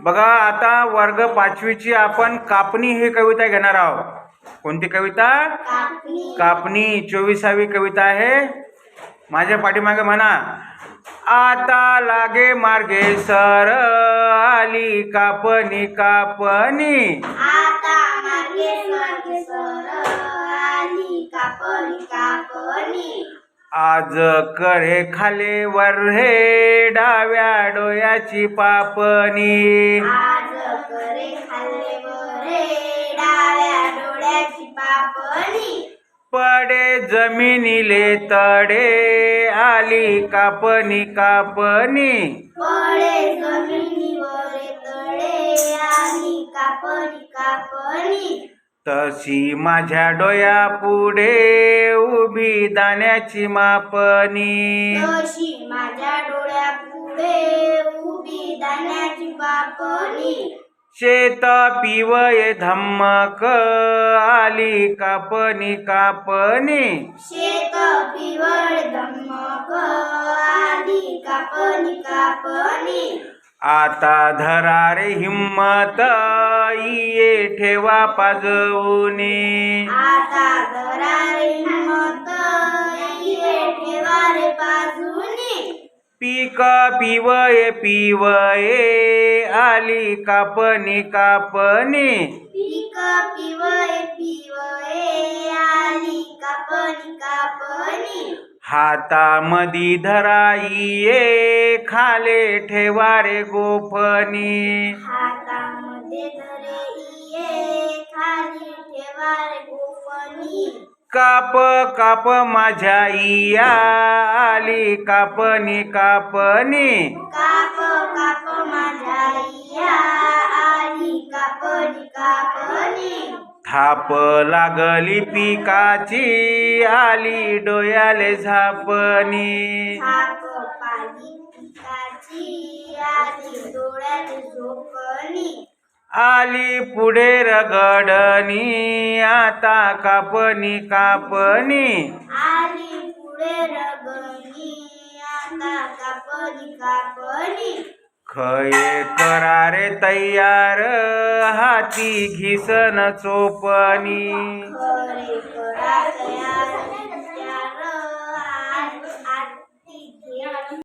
बघा आता वर्ग पाचवीची आपण कापणी ही कविता घेणार आहोत. कोणती कविता? कापणी. चोवीसावी कविता आहे. माझ्या पाठीमागे म्हणा आता लागे मार्गे सर आली कापणी कापणी. आज करे खाले वर हे डाव्या डोयाची पापणी. आज करे खाल्ले बरे डाव्या डोळ्याची पापणी. पडे जमिनीले तडे आली कापणी कापणी. पडे जमिनीवर तळे आली कापणी कापणी. तशी माझ्या डोया पुढे उभी दाण्याची मापणी. तशी माझ्या डोळ्या पुढे उभी दाण्याची पापणी शेत पिवये धम्मक आली कापणी कापणी. शेत पिवळ धम्मक आली कापणी कापणी. आता धरा रे हिम्मत ये ठेवा पाजवूनी आता दरारे हिम्मत ये ठेवा रे बाजूनी पीक पिवये पिवये आली कापणी कापणी. पीक पिवळे पिवळे आली कापणी कापणी. हातामधी धराईये खाले ठेवा रे गोफणी हातामध्ये धरे ये खाली ठेवा रे गोफणी काप काप माझ्या इया आली कापणी कापणी काप काप माझ्या या आली कापणी कापणी थाप लागली पिकाची आली डोयाले झापणी. आली पुढे रगडणी आता कापणी कापणी. आली पुढे रगणी आता कापणी कापणी. खये करारे तयार हाती घिसन चोपणी.